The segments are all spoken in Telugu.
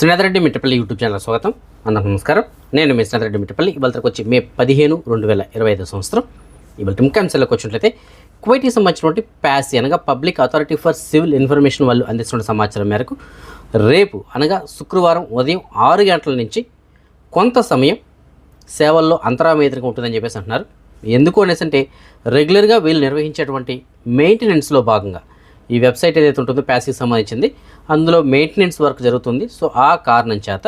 శ్రీనాథరెడ్డి మిట్టపల్లి యూట్యూబ్ ఛానల్ స్వాగతం. అందరికీ నమస్కారం. నేను మీ శ్రీనాథరెడ్డి మిట్టపల్లి. ఇవాళకి వచ్చి మే పదిహేను రెండు వేల ఇరవై ఐదు సంవత్సరం. ఇవాళ ముఖ్యాంశాలకు వచ్చినట్లయితే కువైట్కి సంబంధించినటువంటి ప్యాసి అనగా public authority for civil information వాళ్ళు అందిస్తున్న సమాచారం మేరకు రేపు అనగా శుక్రవారం ఉదయం ఆరు గంటల నుంచి కొంత సమయం సేవల్లో అంతరాయం ఎదురుగా ఉంటుందని చెప్పేసి అంటున్నారు. ఎందుకు అనేసి అంటే రెగ్యులర్గా వీళ్ళు నిర్వహించేటువంటి మెయింటెనెన్స్లో భాగంగా ఈ వెబ్సైట్ ఏదైతే ఉంటుందో ప్యాసీకి సంబంధించింది అందులో మెయింటెనెన్స్ వర్క్ జరుగుతుంది. సో ఆ కారణం చేత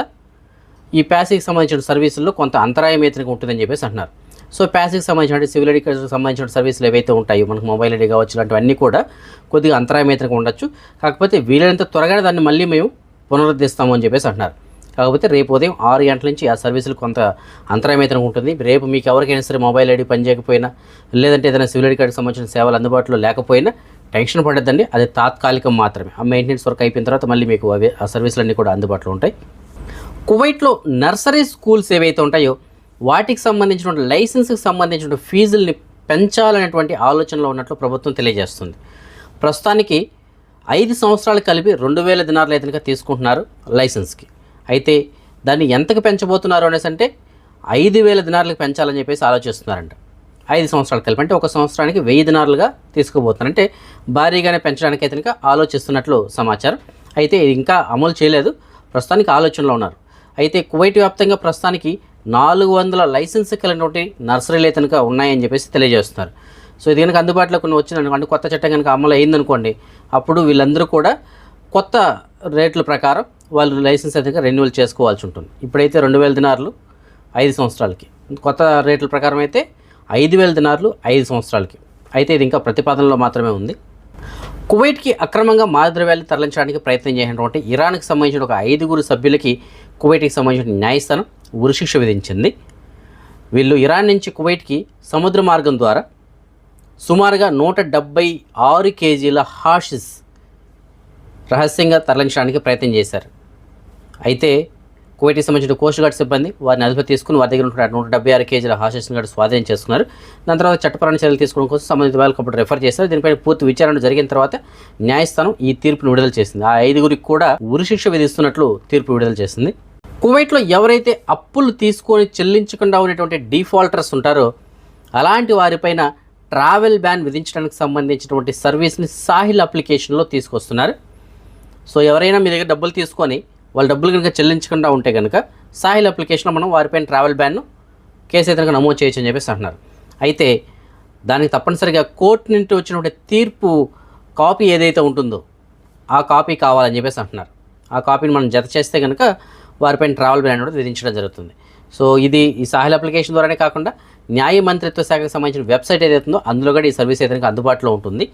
ఈ ప్యాసీకి సంబంధించిన సర్వీసుల్లో కొంత అంతరాయం ఎదురుగా ఉంటుందని చెప్పేసి అంటున్నారు. సో ప్యాసీకి సంబంధించిన సివిల్ ఐడికి సంబంధించిన సర్వీసులు ఏవైతే ఉంటాయో మనకు మొబైల్ ఐడి కావచ్చు ఇలాంటివన్నీ కూడా కొద్దిగా అంతరాయం ఎదురుగా ఉండొచ్చు. కాకపోతే వీలైనంత త్వరగా దాన్ని మళ్ళీ మేము పునరుద్ధరిస్తాము అని చెప్పేసి అంటున్నారు. కాకపోతే రేపు ఉదయం ఆరు గంటల నుంచి ఆ సర్వీసులు కొంత అంతరాయమైతే ఉంటుంది. రేపు మీకు ఎవరికైనా సరే మొబైల్ ఐడి పనిచేయకపోయినా లేదంటే ఏదైనా సివిల్ ఐడి కార్డుకి సంబంధించిన సేవలు అందుబాటులో లేకపోయినా టెన్షన్ పడద్దండి. అది తాత్కాలికం మాత్రమే. ఆ మెయింటెనెన్స్ వర్క్ అయిపోయిన తర్వాత మళ్ళీ మీకు అవి ఆ సర్వీసులన్నీ కూడా అందుబాటులో ఉంటాయి. కువైట్లో నర్సరీ స్కూల్స్ ఏవైతే ఉంటాయో వాటికి సంబంధించిన లైసెన్స్కి సంబంధించిన ఫీజుల్ని పెంచాలనేటువంటి ఆలోచనలో ఉన్నట్లు ప్రభుత్వం తెలియజేస్తుంది. ప్రస్తుతానికి ఐదు సంవత్సరాలు కలిపి రెండు వేల దినారులు అయితే తీసుకుంటున్నారు లైసెన్స్కి. అయితే దాన్ని ఎంతకు పెంచబోతున్నారు అనేసి అంటే ఐదు వేల దినారులకు పెంచాలని చెప్పేసి ఆలోచిస్తున్నారంట. ఐదు సంవత్సరాలు కలిపి అంటే ఒక సంవత్సరానికి వెయ్యి దినారులుగా తీసుకుపోతున్నారు. అంటే భారీగానే పెంచడానికి అయితే ఆలోచిస్తున్నట్లు సమాచారం. అయితే ఇంకా అమలు చేయలేదు. ప్రస్తుతానికి ఆలోచనలో ఉన్నారు. అయితే కువైట్ వ్యాప్తంగా ప్రస్తుతానికి నాలుగు వందల లైసెన్స్ కలిగినటువంటి నర్సరీలు అయితే కనుక ఉన్నాయని చెప్పేసి తెలియజేస్తున్నారు. సో ఇది కనుక అందుబాటులో కొన్ని వచ్చిందనుకోండి కొత్త చట్టం కనుక అమలు అయిందనుకోండి అప్పుడు వీళ్ళందరూ కూడా కొత్త రేట్ల ప్రకారం వాళ్ళు లైసెన్స్ అయితే రెన్యువల్ చేసుకోవాల్సి ఉంటుంది. ఇప్పుడైతే రెండు వేల దినారులు ఐదు సంవత్సరాలకి. కొత్త రేట్ల ప్రకారం అయితే ఐదు వేల దినార్లు ఐదు సంవత్సరాలకి. అయితే ఇది ఇంకా ప్రతిపాదనలో మాత్రమే ఉంది. కువైట్కి అక్రమంగా మాదద్రవ్యాలు తరలించడానికి ప్రయత్నం చేసినటువంటి ఇరాన్కి సంబంధించిన ఒక ఐదుగురు సభ్యులకి కువైట్కి సంబంధించిన న్యాయస్థానం ఉరిశిక్ష విధించింది. వీళ్ళు ఇరాన్ నుంచి కువైట్కి సముద్ర మార్గం ద్వారా సుమారుగా నూట డెబ్బై ఆరు కేజీల హాషిస్ రహస్యంగా తరలించడానికి ప్రయత్నం చేశారు. అయితే కువైట్కి సంబంధించిన కోస్ట్ గార్డ్ సిబ్బంది వారిని అదుపు తీసుకుని వారి దగ్గర ఉన్న నూట డెబ్బై ఆరు కేజీల హాషిస్ని కూడా స్వాధీనం చేసుకున్నారు. దాని తర్వాత చట్టపరమైన చర్యలు తీసుకోవడం కోసం సంబంధిత వాళ్ళకి అప్పుడు చేశారు. దీనిపై పూర్తి విచారణ జరిగిన తర్వాత న్యాయస్థానం ఈ తీర్పును విడుదల చేసింది. ఆ ఐదుగురికి కూడా ఉరిశిక్ష విధిస్తున్నట్లు తీర్పు విడుదల చేసింది. కువైట్లో ఎవరైతే అప్పులు తీసుకొని చెల్లించకుండా ఉన్నటువంటి డిఫాల్టర్స్ ఉంటారో అలాంటి వారిపైన ట్రావెల్ బ్యాన్ విధించడానికి సంబంధించినటువంటి సర్వీస్ని సాహిల్ అప్లికేషన్లో తీసుకొస్తున్నారు. సో ఎవరైనా మీ దగ్గర డబ్బులు తీసుకొని వాళ్ళు డబ్బులు కనుక చెల్లించకుండా ఉంటే కనుక సాహిల్ అప్లికేషన్లో మనం వారిపైన ట్రావెల్ బ్యాన్ను కేసు అయితే కనుక నమోదు చేయొచ్చు అని చెప్పేసి అంటున్నారు. అయితే దానికి తప్పనిసరిగా కోర్టు నుండి వచ్చినటువంటి తీర్పు కాపీ ఏదైతే ఉంటుందో ఆ కాపీ కావాలని చెప్పేసి అంటున్నారు. ఆ కాపీని మనం జత చేస్తే కనుక వారిపైన ట్రావెల్ బ్యాన్ కూడా విధించడం జరుగుతుంది. సో ఇది ఈ సాహిల్ అప్లికేషన్ ద్వారానే కాకుండా న్యాయ మంత్రిత్వ శాఖకు సంబంధించిన వెబ్సైట్ ఏదైతుందో అందులో కూడా ఈ సర్వీస్ అయితే అందుబాటులో ఉంటుంది.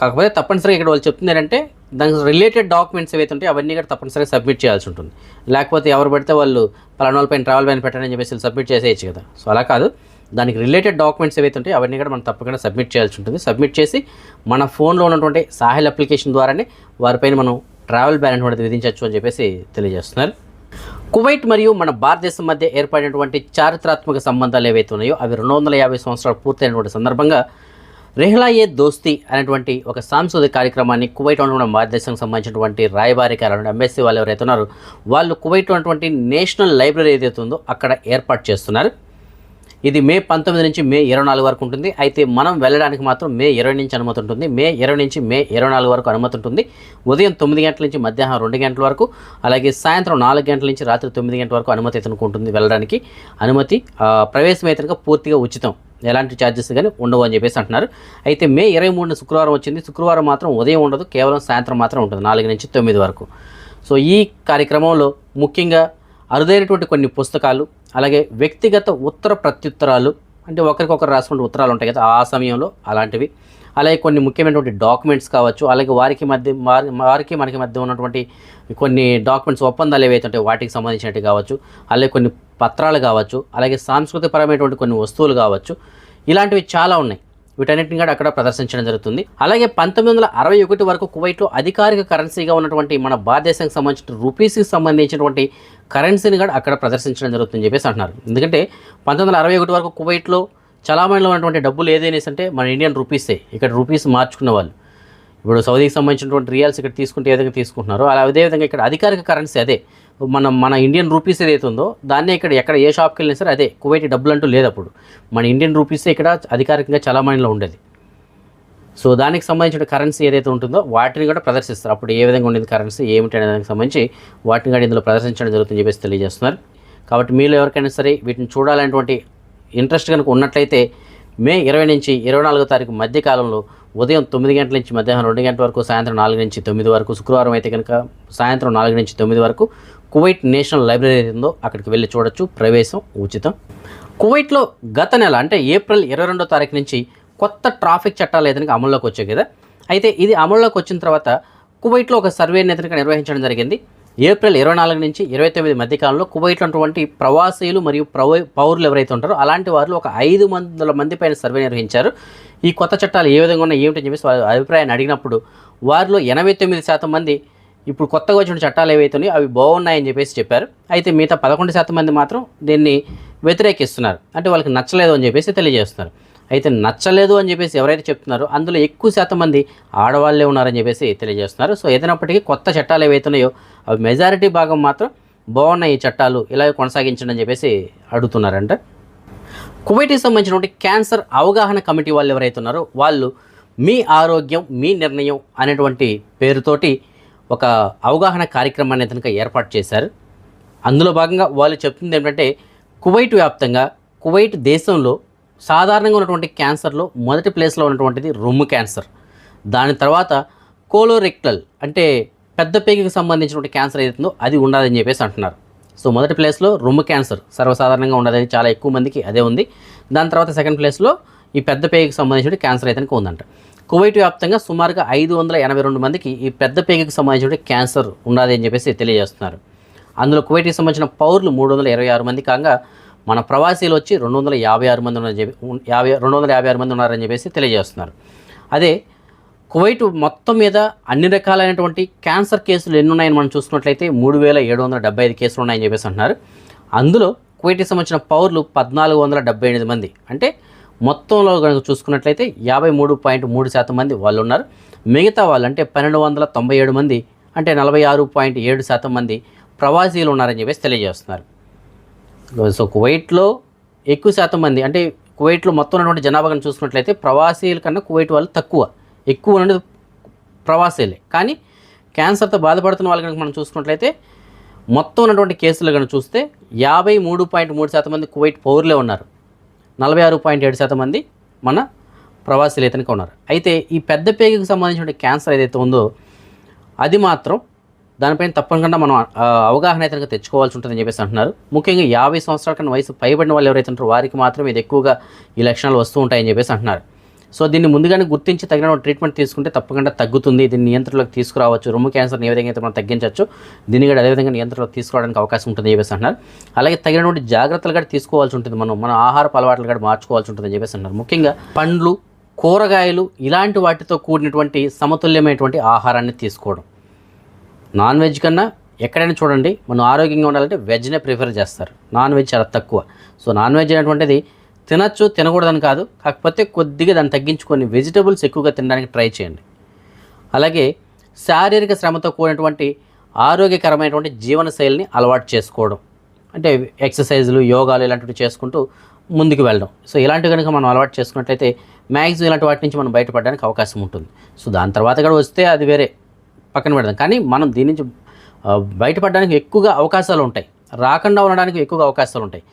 కాకపోతే తప్పనిసరిగా ఇక్కడ వాళ్ళు చెప్తుంది ఏంటంటే దానికి రిలేటెడ్ డాక్యుమెంట్స్ ఏవైతే ఉంటాయో అవన్నీ కూడా తప్పనిసరిగా సబ్మిట్ చేయాల్సి ఉంటుంది. లేకపోతే ఎవరు పడితే వాళ్ళు పలానా వాళ్ళ పైన ట్రావెల్ బ్యాన్ పెట్టారని చెప్పేసి సబ్మిట్ చేసేయచ్చు కదా. సో అలా కాదు. దానికి రిలేటెడ్ డాక్యుమెంట్స్ ఏవైతే ఉంటాయో అవన్నీ కూడా మనం తప్పకుండా సబ్మిట్ చేయాల్సి ఉంటుంది. సబ్మిట్ చేసి మన ఫోన్లో ఉన్నటువంటి సాహిల్ అప్లికేషన్ ద్వారానే వారిపైన మనం ట్రావెల్ బ్యాన్ అనేది విధించవచ్చు అని చెప్పేసి తెలియజేస్తున్నారు. కువైట్ మరియు మన భారతదేశం మధ్య ఏర్పడినటువంటి చారిత్రాత్మక సంబంధాలు ఏవైతే ఉన్నాయో అవి రెండు వందల యాభై సంవత్సరాలు పూర్తయినటువంటి సందర్భంగా రెహ్లా ఏ దోస్తీ అనేటువంటి ఒక సాంస్కృతిక కార్యక్రమాన్ని కువైట్ ఉన్న భారతదేశానికి సంబంధించినటువంటి రాయబారి కార్యాలయం ఎంఎస్సీ వాళ్ళు ఎవరైతే ఉన్నారో వాళ్ళు కువైట్ ఉన్నటువంటి నేషనల్ లైబ్రరీ ఏదైతే ఉందో అక్కడ ఏర్పాటు చేస్తున్నారు. ఇది మే పంతొమ్మిది నుంచి మే ఇరవై నాలుగు వరకు ఉంటుంది. అయితే మనం వెళ్ళడానికి మాత్రం మే ఇరవై నుంచి అనుమతి ఉంటుంది. మే ఇరవై నుంచి మే ఇరవై నాలుగు వరకు అనుమతి ఉంటుంది. ఉదయం తొమ్మిది గంటల నుంచి మధ్యాహ్నం రెండు గంటల వరకు అలాగే సాయంత్రం నాలుగు గంటల నుంచి రాత్రి తొమ్మిది గంటల వరకు అనుమతి ఎత్తుకుంటుంది ఉంటుంది వెళ్ళడానికి. అనుమతి ప్రవేశం అయితే పూర్తిగా ఉచితం. ఎలాంటి ఛార్జెస్ కానీ ఉండవు అని చెప్పేసి అంటున్నారు. అయితే మే ఇరవై మూడున శుక్రవారం వచ్చింది. శుక్రవారం మాత్రం ఉదయం ఉండదు కేవలం సాయంత్రం మాత్రం ఉంటుంది నాలుగు నుంచి తొమ్మిది వరకు. సో ఈ కార్యక్రమంలో ముఖ్యంగా అరుదైనటువంటి కొన్ని పుస్తకాలు అలాగే వ్యక్తిగత ఉత్తర ప్రత్యుత్తరాలు అంటే ఒకరికొకరు రాసుకుంటే ఉత్తరాలు ఉంటాయి కదా ఆ సమయంలో అలాంటివి. అలాగే కొన్ని ముఖ్యమైనటువంటి డాక్యుమెంట్స్ కావచ్చు అలాగే వారికి మధ్య వారికి మనకి మధ్య ఉన్నటువంటి కొన్ని డాక్యుమెంట్స్ ఒప్పందాలు ఏవైతే ఉంటాయో వాటికి సంబంధించినట్టు కావచ్చు అలాగే కొన్ని పత్రాలు కావచ్చు అలాగే సాంస్కృతికపరమైనటువంటి కొన్ని వస్తువులు కావచ్చు ఇలాంటివి చాలా ఉన్నాయి. వీటన్నిటిని కూడా అక్కడ ప్రదర్శించడం జరుగుతుంది. అలాగే పంతొమ్మిది వందల అరవై ఒకటి వరకు కువైట్లో అధికారిక కరెన్సీగా ఉన్నటువంటి మన భారతదేశానికి సంబంధించిన రూపీస్కి సంబంధించినటువంటి కరెన్సీని కూడా అక్కడ ప్రదర్శించడం జరుగుతుందని చెప్పేసి అంటున్నారు. ఎందుకంటే పంతొమ్మిది వందల అరవై ఒకటి వరకు కువైట్లో చలామణిలో ఉన్నటువంటి డబ్బులు ఏదైనా అంటే మన ఇండియన్ రూపీసే. ఇక్కడ రూపీస్ మార్చుకున్న వాళ్ళు. ఇప్పుడు సౌదీకి సంబంధించినటువంటి రియల్స్ ఇక్కడ తీసుకుంటే ఏ విధంగా తీసుకుంటున్నారో అలా అదేవిధంగా ఇక్కడ అధికారిక కరెన్సీ అదే. మన మన ఇండియన్ రూపీస్ ఏదైతే ఉందో దాన్నే ఇక్కడ ఎక్కడ ఏ షాప్కి వెళ్ళినా సరే అదే. కువైట్ డబ్బులు అంటూ లేదు అప్పుడు మన ఇండియన్ రూపీసే ఇక్కడ అధికారికంగా చలామణిలో ఉండేది. సో దానికి సంబంధించిన కరెన్సీ ఏదైతే ఉంటుందో వాటిని కూడా ప్రదర్శిస్తారు. అప్పుడు ఏ విధంగా ఉండేది కరెన్సీ ఏమిటి అనే దానికి సంబంధించి వాటిని కూడా ఇందులో ప్రదర్శించడం జరుగుతుందని చెప్పేసి తెలియజేస్తున్నారు. కాబట్టి మీలో ఎవరికైనా సరే వీటిని చూడాలనేటువంటి ఇంట్రెస్ట్ కనుక ఉన్నట్లయితే మే ఇరవై నుంచి ఇరవై నాలుగో తారీఖు మధ్య కాలంలో ఉదయం తొమ్మిది గంటల నుంచి మధ్యాహ్నం రెండు గంటల వరకు సాయంత్రం నాలుగు నుంచి తొమ్మిది వరకు శుక్రవారం అయితే కనుక సాయంత్రం నాలుగు నుంచి తొమ్మిది వరకు కువైట్ నేషనల్ లైబ్రరీ ఉందో అక్కడికి వెళ్ళి చూడొచ్చు. ప్రవేశం ఉచితం. కువైట్లో గత నెల అంటే ఏప్రిల్ ఇరవై రెండో తారీఖు నుంచి కొత్త ట్రాఫిక్ చట్టాలు ఏదైనా అమల్లోకి వచ్చాయి కదా. అయితే ఇది అమల్లోకి వచ్చిన తర్వాత కువైట్లో ఒక సర్వేని ఏదైనా నిర్వహించడం జరిగింది. ఏప్రిల్ ఇరవై నాలుగు నుంచి ఇరవై తొమ్మిది మధ్య కాలంలో కువైట్లో ఉన్నటువంటి ప్రవాసీలు మరియు ప్రవ పౌరులు ఎవరైతే ఉంటారో అలాంటి వారిలో ఒక ఐదు వందల మంది పైన సర్వే నిర్వహించారు. ఈ కొత్త చట్టాలు ఏ విధంగా ఉన్నాయి ఏమిటని చెప్పేసి వారి అభిప్రాయాన్ని అడిగినప్పుడు వారిలో ఎనభై తొమ్మిది శాతం మంది ఇప్పుడు కొత్తగా వచ్చిన చట్టాలు ఏవైతే ఉన్నాయో అవి బాగున్నాయని చెప్పేసి చెప్పారు. అయితే మిగతా పదకొండు శాతం మంది మాత్రం దీన్ని వ్యతిరేకిస్తున్నారు. అంటే వాళ్ళకి నచ్చలేదు అని చెప్పేసి తెలియజేస్తున్నారు. అయితే నచ్చలేదు అని చెప్పేసి ఎవరైతే చెప్తున్నారో అందులో ఎక్కువ శాతం మంది ఆడవాళ్ళే ఉన్నారని చెప్పేసి తెలియజేస్తున్నారు. సో ఏదైనప్పటికీ కొత్త చట్టాలు ఏవైతున్నాయో అవి మెజారిటీ భాగం మాత్రం బాగున్నాయి ఈ చట్టాలు. ఇలా కొనసాగించండి అని చెప్పేసి అడుగుతున్నారంట. కువైట్కి సంబంధించినటువంటి క్యాన్సర్ అవగాహన కమిటీ వాళ్ళు ఎవరైతే ఉన్నారో వాళ్ళు మీ ఆరోగ్యం మీ నిర్ణయం అనేటువంటి పేరుతోటి ఒక అవగాహన కార్యక్రమాన్ని కనుక ఏర్పాటు చేశారు. అందులో భాగంగా వాళ్ళు చెప్తుంది ఏంటంటే కువైట్ వ్యాప్తంగా కువైట్ దేశంలో సాధారణంగా ఉన్నటువంటి క్యాన్సర్లో మొదటి ప్లేస్లో ఉన్నటువంటిది రొమ్ము క్యాన్సర్. దాని తర్వాత కోలోరెక్టల్ అంటే పెద్ద పేగుకి సంబంధించినటువంటి క్యాన్సర్ ఏదైతుందో అది ఉండదని చెప్పేసి అంటున్నారు. సో మొదటి ప్లేస్లో రొమ్ము క్యాన్సర్ సర్వసాధారణంగా ఉండదని చాలా ఎక్కువ మందికి అదే ఉంది. దాని తర్వాత సెకండ్ ప్లేస్లో ఈ పెద్ద పేగుకి సంబంధించిన క్యాన్సర్ అయితే ఉందంట. కువైట్ వ్యాప్తంగా సుమారుగా ఐదు వందల ఎనభై రెండు మందికి ఈ పెద్ద పేగుకి సంబంధించిన క్యాన్సర్ ఉన్నది అని చెప్పేసి తెలియజేస్తున్నారు. అందులో కువైట్కి సంబంధించిన పౌరులు మూడు వందల ఇరవై ఆరు మంది కాగా మన ప్రవాసీలు వచ్చి రెండు వందల యాభై ఆరు మంది ఉన్నారని చెప్పి యాభై రెండు వందల యాభై ఆరు మంది ఉన్నారని చెప్పేసి తెలియజేస్తున్నారు. అదే కువైట్ మొత్తం మీద అన్ని రకాలైనటువంటి క్యాన్సర్ కేసులు ఎన్ని ఉన్నాయని మనం చూసుకున్నట్లయితే మూడు వేల ఏడు వందల డెబ్బై ఐదు కేసులు ఉన్నాయని చెప్పేసి అంటున్నారు. అందులో కువైట్కి సంబంధించిన పౌరులు పద్నాలుగు వందల డెబ్బై ఎనిమిది మంది. అంటే మొత్తంలో కనుక చూసుకున్నట్లయితే యాభై మూడు పాయింట్ మూడు శాతం మంది వాళ్ళు ఉన్నారు మిగతా వాళ్ళు అంటే పన్నెండు వందల తొంభై ఏడు మంది అంటే నలభై ఆరు పాయింట్ ఏడు శాతం మంది ప్రవాసీలు ఉన్నారని చెప్పేసి తెలియజేస్తున్నారు. సో కువైట్లో ఎక్కువ శాతం మంది అంటే కువైట్లో మొత్తం ఉన్నటువంటి జనాభా కనుక చూసుకున్నట్లయితే ప్రవాసీల కన్నా కువైట్ వాళ్ళు తక్కువ. ఎక్కువ ఉన్నది ప్రవాసీలే కానీ క్యాన్సర్తో బాధపడుతున్న వాళ్ళు కనుక మనం చూసుకున్నట్లయితే మొత్తం ఉన్నటువంటి కేసులు కనుక చూస్తే యాభై మూడు పాయింట్ మూడు శాతం మంది కువైట్ పౌరులే ఉన్నారు. నలభై ఆరు పాయింట్ ఏడు శాతం మంది మన ప్రవాసీలు అయితే ఉన్నారు. అయితే ఈ పెద్ద పేగుకి సంబంధించిన క్యాన్సర్ ఏదైతే ఉందో అది మాత్రం దానిపైన తప్పకుండా మనం అవగాహన అయితే తెచ్చుకోవాల్సి ఉంటుందని చెప్పేసి అంటున్నారు. ముఖ్యంగా యాభై సంవత్సరాల కన్నా వయసు పైబడిన వాళ్ళు ఎవరైతే ఉంటారో వారికి మాత్రం ఇది ఎక్కువగా ఈ లక్షణాలు వస్తూ ఉంటాయని చెప్పేసి అంటున్నారు. సో దీన్ని ముందుగానే గుర్తించి తగిన ట్రీట్మెంట్ తీసుకుంటే తప్పకుండా తగ్గుతుంది. దీన్ని నియంత్రణలోకి తీసుకురావచ్చు. రొమ్ము క్యాన్సర్ని ఏ విధంగా అయితే మనం తగ్గించవచ్చు దీన్ని కూడా అదేవిధంగా నియంత్రణలోకి తీసుకోవడానికి అవకాశం ఉంటుంది చెప్పేసి అంటున్నారు. అలాగే తగినటువంటి జాగ్రత్తలు కూడా తీసుకోవాల్సి ఉంటుంది మనం. మన ఆహారపు అలవాట్లు కూడా మార్చుకోవాల్సి ఉంటుంది అని చెప్పేసి అంటున్నారు. ముఖ్యంగా పండ్లు కూరగాయలు ఇలాంటి వాటితో కూడినటువంటి సమతుల్యమైనటువంటి ఆహారాన్ని తీసుకోవడం. నాన్ వెజ్ కన్నా ఎక్కడైనా చూడండి మనం ఆరోగ్యంగా ఉండాలంటే వెజ్నే ప్రిఫర్ చేస్తారు. నాన్ వెజ్ చాలా తక్కువ. సో నాన్ వెజ్ అనేటువంటిది తినచ్చు తినకూడదని కాదు కాకపోతే కొద్దిగా దాన్ని తగ్గించుకొని వెజిటబుల్స్ ఎక్కువగా తినడానికి ట్రై చేయండి. అలాగే శారీరక శ్రమతో కూడినటువంటి ఆరోగ్యకరమైనటువంటి జీవనశైలిని అలవాటు చేసుకోవడం. అంటే ఎక్సర్సైజులు యోగాలు ఇలాంటివి చేసుకుంటూ ముందుకు వెళ్ళడం. సో ఇలాంటివి కనుక మనం అలవాటు చేసుకున్నట్లయితే మ్యాక్సిమం ఇలాంటి వాటి నుంచి మనం బయటపడడానికి అవకాశం ఉంటుంది. సో దాని తర్వాత కూడా వస్తే అది వేరే. పక్కన పెడదాం. కానీ మనం దీని నుంచి బయటపడడానికి ఎక్కువగా అవకాశాలు ఉంటాయి. రాకుండా ఉండడానికి ఎక్కువగా అవకాశాలు ఉంటాయి.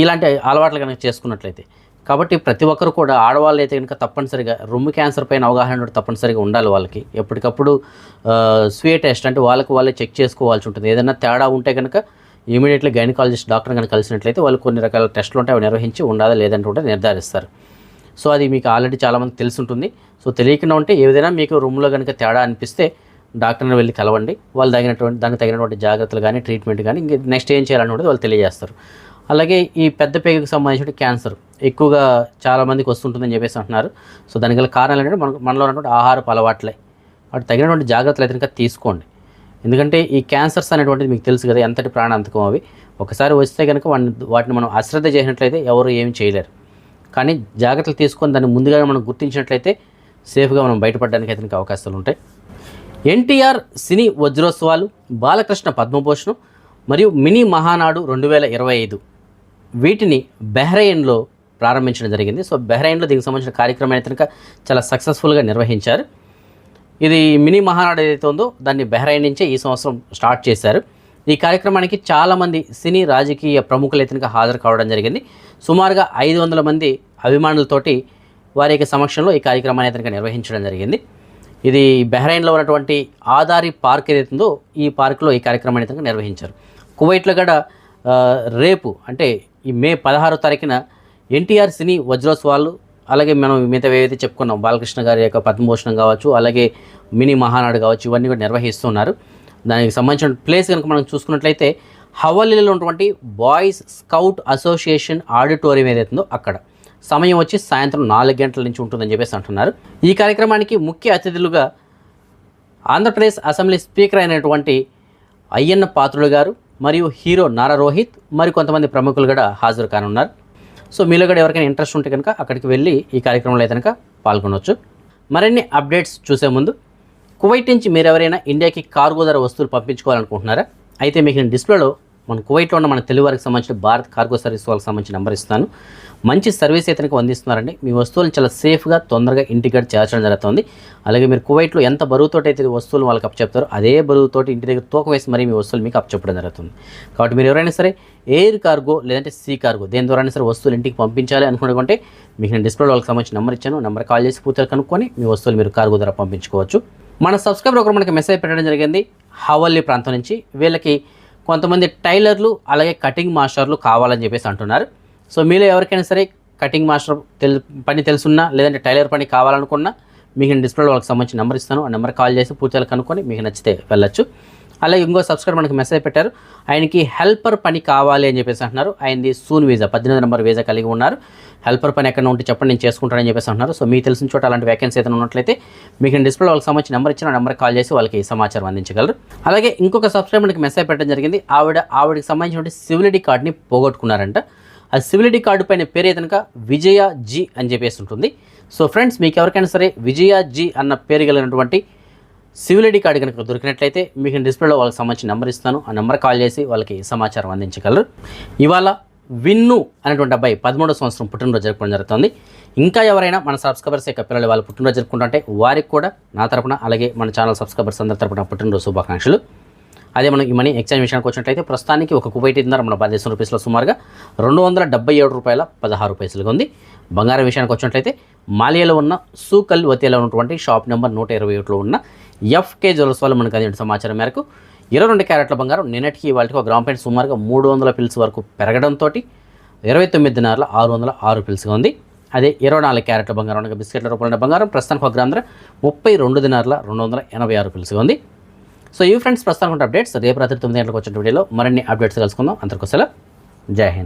ఇలాంటి అలవాట్లు కనుక చేసుకున్నట్లయితే. కాబట్టి ప్రతి ఒక్కరు కూడా ఆడవాళ్ళు అయితే కనుక తప్పనిసరిగా రొమ్ము క్యాన్సర్ పైన అవగాహన తప్పనిసరిగా ఉండాలి వాళ్ళకి. ఎప్పటికప్పుడు స్వే టెస్ట్ అంటే వాళ్ళకి వాళ్ళే చెక్ చేసుకోవాల్సి ఉంటుంది. ఏదైనా తేడా ఉంటే కనుక ఇమీడియట్లీ గైనకాలజిస్ట్ డాక్టర్ కనుక కలిసినట్లయితే వాళ్ళు కొన్ని రకాల టెస్టులు ఉంటాయి. అవి నిర్వహించి ఉండాలా లేదంటే కూడా నిర్ధారిస్తారు. సో అది మీకు ఆల్రెడీ చాలామంది తెలిసి ఉంటుంది సో తెలియకుండా ఉంటే ఏదైనా మీకు రూమ్లో కనుక తేడా అనిపిస్తే డాక్టర్ని వెళ్ళి కలవండి. వాళ్ళు తగినటువంటి దానికి తగినటువంటి జాగ్రత్తలు కానీ ట్రీట్మెంట్ కానీ ఇంక నెక్స్ట్ ఏం చేయాలని కూడా వాళ్ళు తెలియజేస్తారు. అలాగే ఈ పెద్ద పేగుకి సంబంధించిన క్యాన్సర్ ఎక్కువగా చాలామందికి వస్తుంటుందని చెప్పేసి అంటున్నారు. సో దానికి గల కారణాలు ఏంటంటే మన మనలో ఉన్నటువంటి ఆహారపు అలవాట్లే. వాటి తగినటువంటి జాగ్రత్తలు అయితే కనుక తీసుకోండి. ఎందుకంటే ఈ క్యాన్సర్స్ అనేటువంటిది మీకు తెలుసు కదా ఎంతటి ప్రాణాంతకం అవి. ఒకసారి వస్తే కనుక వాటిని వాటిని మనం అశ్రద్ధ చేసినట్లయితే ఎవరు ఏమి చేయలేరు. కానీ జాగ్రత్తలు తీసుకొని దాన్ని ముందుగా మనం గుర్తించినట్లయితే సేఫ్గా మనం బయటపడడానికి అయితే అవకాశాలు ఉంటాయి. ఎన్టీఆర్ సినీ వజ్రోత్సవాలు బాలకృష్ణ పద్మభూషణం మరియు మినీ మహానాడు రెండు వేల ఇరవై ఐదు వీటిని బెహ్రెయిన్లో ప్రారంభించడం జరిగింది. సో బెహ్రెయిన్లో దీనికి సంబంధించిన కార్యక్రమం అయితే కనుక చాలా సక్సెస్ఫుల్గా నిర్వహించారు. ఇది మినీ మహానాడు ఏదైతే ఉందో దాన్ని బెహ్రైన్ నుంచే ఈ సంవత్సరం స్టార్ట్ చేశారు. ఈ కార్యక్రమానికి చాలామంది సినీ రాజకీయ ప్రముఖులు అయితే హాజరు కావడం జరిగింది. సుమారుగా ఐదు వందల మంది అభిమానులతోటి వారి యొక్క సమక్షంలో ఈ కార్యక్రమాన్ని అయితే నిర్వహించడం జరిగింది. ఇది బెహ్రైన్లో ఉన్నటువంటి ఆదారి పార్క్ ఏదైతే ఉందో ఈ పార్కులో ఈ కార్యక్రమాన్ని అయితే నిర్వహించారు. కువైట్లో కూడా రేపు అంటే ఈ మే పదహారో తారీఖున ఎన్టీఆర్ సినీ వజ్రోత్సవాలు అలాగే మనం మిగతా ఏవైతే చెప్పుకున్నాం బాలకృష్ణ గారి యొక్క పద్మభూషణం కావచ్చు అలాగే మినీ మహానాడు కావచ్చు ఇవన్నీ కూడా నిర్వహిస్తున్నారు. దానికి సంబంధించిన ప్లేస్ కనుక మనం చూసుకున్నట్లయితే హవల్లీలో ఉన్నటువంటి బాయ్స్ స్కౌట్ అసోసియేషన్ ఆడిటోరియం ఏదైతుందో అక్కడ. సమయం వచ్చి సాయంత్రం నాలుగు గంటల నుంచి ఉంటుందని చెప్పేసి అంటున్నారు. ఈ కార్యక్రమానికి ముఖ్య అతిథులుగా ఆంధ్రప్రదేశ్ అసెంబ్లీ స్పీకర్ అయినటువంటి అయ్యన్న పాత్రుడు గారు మరియు హీరో నారా రోహిత్ మరి కొంతమంది ప్రముఖులు కూడా హాజరు కానున్నారు. సో మీలో కూడా ఎవరికైనా ఇంట్రెస్ట్ ఉంటే కనుక అక్కడికి వెళ్ళి ఈ కార్యక్రమంలో అయితే కనుక పాల్గొనవచ్చు మరిన్ని అప్డేట్స్ చూసే ముందు కువైట్ నుంచి మీరు ఎవరైనా ఇండియాకి కార్గో ధర వస్తువులు పంపించుకోవాలనుకుంటున్నారా? అయితే మీకు నేను డిస్ప్లేలో మన కువైట్లో ఉన్న మన తెలుగు వారికి సంబంధించిన భారత్ కార్గో సర్వీస్ వాళ్ళకి సంబంధించిన నెంబర్ ఇస్తాను. మంచి సర్వీస్ అయితే అందిస్తున్నారండి. మీ వస్తువులను చాలా సేఫ్గా తొందరగా ఇంటికి చేర్చడం జరుగుతుంది. అలాగే మీరు కువైట్లో ఎంత బరువుతో అయితే వస్తువులు వాళ్ళకి అప్పచెప్తారో అదే బరువుతోటి ఇంటి దగ్గర తూకం వేసి మరీ మీ వస్తువులు మీకు అప్పచెప్పడం జరుగుతుంది. కాబట్టి మీరు ఎవరైనా సరే ఎయిర్ కార్గో లేదంటే సీ కార్గో దేని ద్వారా సరే వస్తువులు ఇంటికి పంపించాలి అనుకుంటే మీకు నేను డిస్ప్లే వాళ్ళకి సంబంధించిన నెంబర్ ఇచ్చాను. నెంబర్ కాల్ చేసి పూర్తిగా కనుక్కొని మీ వస్తువులు మీరు కార్గో ద్వారా పంపించుకోవచ్చు. మన సబ్స్క్రైబర్ ఒకరు మనకి మెసేజ్ పెట్టడం జరిగింది. హవల్లీ ప్రాంతం నుంచి వీళ్ళకి కొంతమంది టైలర్లు అలాగే కటింగ్ మాస్టర్లు కావాలని చెప్పేసి అంటున్నారు. సో మీలో ఎవరికైనా సరే కటింగ్ మాస్టర్ తెలు పని తెలుసున్నా లేదంటే టైలర్ పని కావాలనుకున్నా మీకు నేను డిస్ప్లేలో వాళ్ళకి సంబంధించిన నెంబర్ ఇస్తాను. ఆ నెంబర్ కాల్ చేసి పూర్తిగా కనుక్కొని మీకు నచ్చితే వెళ్ళొచ్చు. అలాగే ఇంకో సబ్స్క్రైబర్ మనకి మెసేజ్ పెట్టారు. ఆయనకి హెల్పర్ పని కావాలి అని చెప్పేసి అంటున్నారు. ఆయనది సూన్ వీజా పద్దెనిమిది నెంబర్ వీజా కలిగి ఉన్నారు. హెల్పర్ పని ఎక్కడ ఉంటే చెప్పండి నేను చేసుకుంటానని చెప్పేసి అంటున్నారు. సో మీకు తెలిసిన చోట అలాంటి వేకెన్సీ ఏదైనా ఉన్నట్లయితే మీకు నేను డిస్ప్లే వాళ్ళకి సంబంధించిన నెంబర్ ఇచ్చిన నెంబర్ కాల్ చేసి వాళ్ళకి సమాచారం అందించగలరు. అలాగే ఇంకొక సబ్స్క్రైబర్ మనకి మెసేజ్ పెట్టడం జరిగింది. ఆవిడ ఆవిడకి సంబంధించిన సివిలిటీ కార్డ్ని పోగొట్టుకున్నారంట. ఆ సివిలిటీ కార్డు పైన పేరు కనుక విజయ జీ అని చెప్పేసి ఉంటుంది. సో ఫ్రెండ్స్ మీకు ఎవరికైనా సరే విజయ జీ అన్న పేరు కలిగినటువంటి సివిల్ ఐడి కార్డు కనుక దొరికినట్లయితే మీకు డిస్ప్లేలో వాళ్ళకి సంబంధించిన నెంబర్ ఇస్తాను. ఆ నెంబర్ కాల్ చేసి వాళ్ళకి సమాచారం అందించగలరు. ఇవాళ విన్ను అనేటువంటి అబ్బాయి పదమూడో సంవత్సరం పుట్టినరోజు జరుపుకోవడం జరుగుతుంది. ఇంకా ఎవరైనా మన సబ్స్క్రైబర్స్ యొక్క పిల్లలు వాళ్ళు పుట్టినరోజు జరుపుకుంటుంటే వారికి కూడా నా తరపున అలాగే మన ఛానల్ సబ్స్క్రైబర్స్ అందరి తరపున పుట్టినరోజు శుభాకాంక్షలు. అదే మనం ఈ మనీ ఎక్స్చేంజ్ విషయానికి వచ్చినట్లయితే ప్రస్తుతానికి ఒక కువైట్ మన భారతదేశం రూపీస్లో సుమారుగా రెండు వందల డెబ్బై ఏడు రూపాయల పదహారు పైసలుగా ఉంది. బంగారం విషయానికి వచ్చినట్లయితే మాలియాలో ఉన్న సూకల్ వతేలో ఉన్నటువంటి షాప్ నెంబర్ నూట ఇరవై ఒకటిలో ఉన్న ఎఫ్కే జ్యువెల్స్ వాళ్ళు మనకు అందించిన సమాచారం మేరకు ఇరవై రెండు క్యారెట్ల బంగారం నిన్నటికి వాళ్ళకి ఒక గ్రామ్ పాయింట్ సుమారుగా మూడు వందల పిల్స్ వరకు పెరగడంతో ఇరవై తొమ్మిది దినార్ల ఆరు వందల ఆరు పిల్స్గా ఉంది. అదే ఇరవై నాలుగు క్యారెట్ల బంగారం అనగా బిస్కెట్ల రూపంలో బంగారం ప్రస్తుతానికి ఒక గ్రామ్ ధర ముప్పై రెండు దినార్ల రెండు వందల ఎనభై ఆరు పిల్స్గా ఉంది. సో ఈ ఫ్రెండ్స్ ప్రస్తుతానికి అప్డేట్స్ రేపు రాత్రి తొమ్మిది గంటలకు వచ్చిన వీడియోలో మరిన్ని అప్డేట్స్ కలుసుకుందాం. అందరికోసం జై హింద్.